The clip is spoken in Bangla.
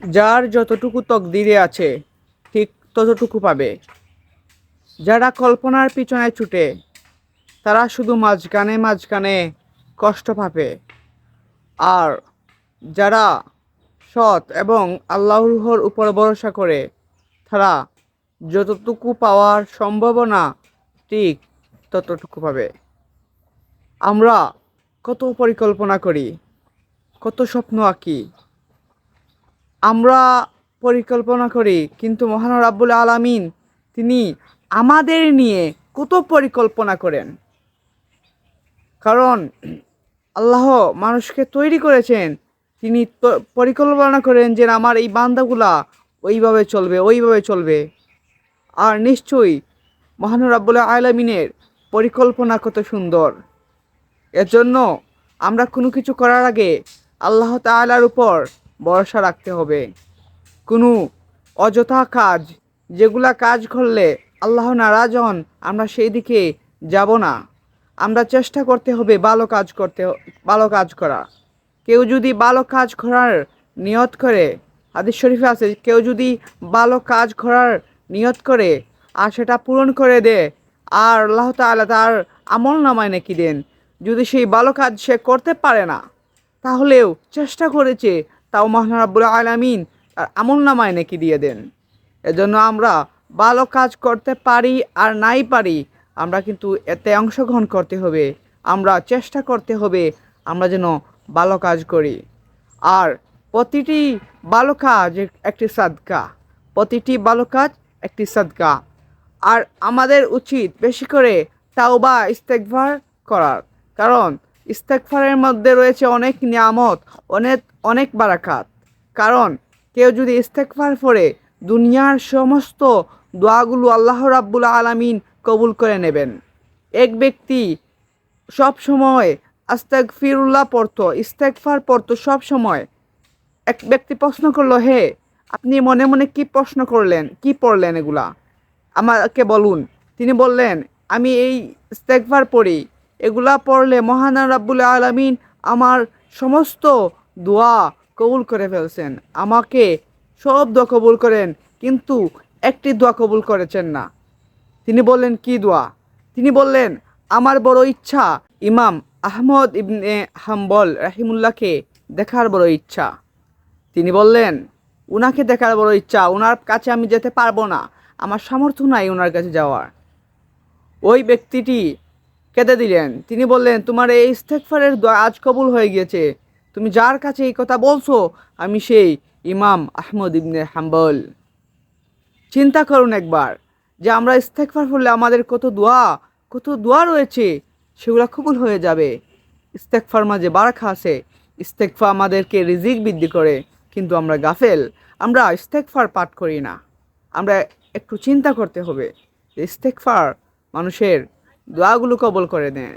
যার যতটুকু তকদিরে আছে, ঠিক ততটুকু পাবে। যারা কল্পনার পিছনে ছুটে, তারা শুধু মাঝখানে মাঝখানে কষ্ট পাবে। আর যারা সৎ এবং আল্লাহর উপর ভরসা করে, তারা যতটুকু পাওয়ার সম্ভাবনা, ঠিক ততটুকু পাবে। আমরা কত পরিকল্পনা করি, কত স্বপ্ন আঁকি আমরা পরিকল্পনা করি, কিন্তু মহান রাব্বুল আলামিন তিনি আমাদের নিয়ে কত পরিকল্পনা করেন। কারণ আল্লাহ মানুষকে তৈরি করেছেন। তিনি পরিকল্পনা করেন যে আমার এই বান্দাগুলা ওইভাবে চলবে ওইভাবে চলবে। আর নিশ্চয়ই মহান রাব্বুল আলামিনের পরিকল্পনা কত সুন্দর। এর জন্য আমরা কোনো কিছু করার আগে আল্লাহ তাআলার উপর ভরসা রাখতে হবে। কোনো অযথা কাজ, যেগুলা কাজ করলে আল্লাহ নারাজ হন, আমরা সেই দিকে যাব না। আমরা চেষ্টা করতে হবে ভালো কাজ করতে, ভালো কাজ করা। কেউ যদি ভালো কাজ করার নিয়ত করে, হাদিস শরীফে আছে, কেউ যদি ভালো কাজ করার নিয়ত করে, আর সেটা পূরণ করে দেয় আর আল্লাহ তাআলা তার আমল নামায় নাকি দেন। যদি সেই ভালো কাজ সে করতে পারে না, তাহলেও চেষ্টা করেছে তাও মহান রাব্বুল আলামিন। তার আমল নামায় নাকি দিয়ে দেন। এজন্য আমরা ভালো কাজ করতে পারি আর নাই পারি, আমরা কিন্তু এতে অংশগ্রহণ করতে হবে, আমরা চেষ্টা করতে হবে, আমরা যেন ভালো কাজ করি। আর প্রতিটি ভালো কাজ একটি সাদকা, প্রতিটি ভালো কাজ একটি সাদকা। আর আমাদের উচিত বেশি করে তাওবা ইস্তেকভার করার। কারণ ইস্তেকভারের মধ্যে রয়েছে অনেক নিয়ামত, অনেক অনেক বারাকাত। কারণ কেউ যদি ইস্তেকভার পড়ে, দুনিয়ার সমস্ত দোয়াগুলো আল্লাহ রাব্বুল আলামিন কবুল করে নেবেন। এক ব্যক্তি সব সময় আস্তাক ফিরুল্লাহ পড়তো ইস্তেকফার পড়তো সব সময়। এক ব্যক্তি প্রশ্ন করল, হে, আপনি মনে মনে কি প্রশ্ন করলেন, কি পড়লেন এগুলা? আমাকে বলুন। তিনি বললেন, আমি এই ইস্তেকফার পড়ি এগুলা পড়লে মহান রাব্বুল আলামিন আমার সমস্ত দোয়া কবুল করে ফেলছেন। আমাকে সব দোয়া কবুল করেন, কিন্তু একটি দোয়া কবুল করেছেন না। তিনি বললেন, কি দোয়া? তিনি বললেন, আমার বড় ইচ্ছা ইমাম আহমদ ইবনে হাম্বল রাহিমুল্লাহকে দেখার বড় ইচ্ছা। তিনি বললেন, উনাকে দেখার বড় ইচ্ছা ওনার কাছে আমি যেতে পারব না। আমার সামর্থ্য নাই ওনার কাছে যাওয়ার। ওই ব্যক্তিটি কেঁদে দিলেন। তিনি বললেন, তোমার এই ইস্তেকফারের দোয়া আজ কবুল হয়ে গিয়েছে। তুমি যার কাছে এই কথা বলছো, আমি সেই ইমাম আহমদ ইবনে হাম্বল। চিন্তা করুন একবার যে আমরা ইস্তেকফার করলে আমাদের কত দোয়া কত দোয়া রয়েছে, সেগুলো কবুল হয়ে যাবে। ইস্তেকফার মাঝে বারাখা আছে। ইস্তেকফা আমাদেরকে রিজিক বৃদ্ধি করে, কিন্তু আমরা গাফেল। আমরা ইস্তেকফার পাঠ করি না। আমরা একটু চিন্তা করতে হবে যে ইস্তেকফার মানুষের দোয়াগুলো কবল করে দেন